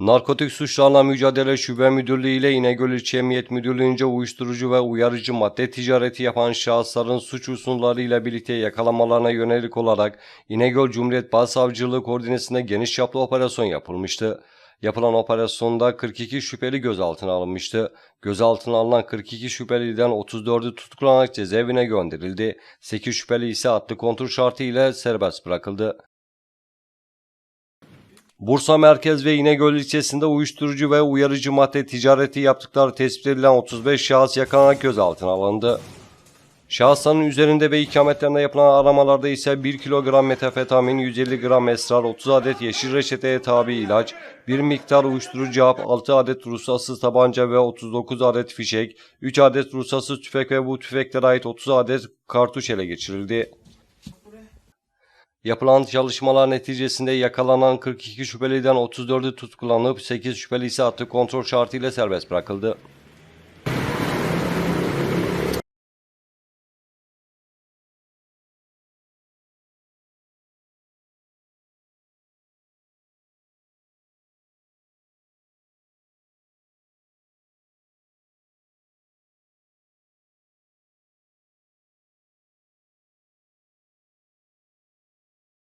Narkotik Suçlarla Mücadele Şube Müdürlüğü ile İnegöl İlçe Emniyet Müdürlüğü'nce uyuşturucu ve uyarıcı madde ticareti yapan şahısların suç unsurlarıyla birlikte yakalamalarına yönelik olarak İnegöl Cumhuriyet Başsavcılığı koordinesinde geniş çaplı operasyon yapılmıştı. Yapılan operasyonda 42 şüpheli gözaltına alınmıştı. Gözaltına alınan 42 şüpheliden 34'ü tutuklanarak cezaevine gönderildi. 8 şüpheli ise adli kontrol şartı ile serbest bırakıldı. Bursa Merkez ve İnegöl ilçesinde uyuşturucu ve uyarıcı madde ticareti yaptıkları tespit edilen 35 şahıs yakalanarak gözaltına alındı. Şahısların üzerinde ve ikametlerinde yapılan aramalarda ise 1 kilogram metafetamin, 150 gram esrar, 30 adet yeşil reçeteye tabi ilaç, 1 miktar uyuşturucu hap, 6 adet ruhsatsız tabanca ve 39 adet fişek, 3 adet ruhsatsız tüfek ve bu tüfeklere ait 30 adet kartuş ele geçirildi. Yapılan çalışmalar neticesinde yakalanan 42 şüpheliden 34'ü tutuklanıp 8 şüpheli ise adli kontrol şartıyla serbest bırakıldı.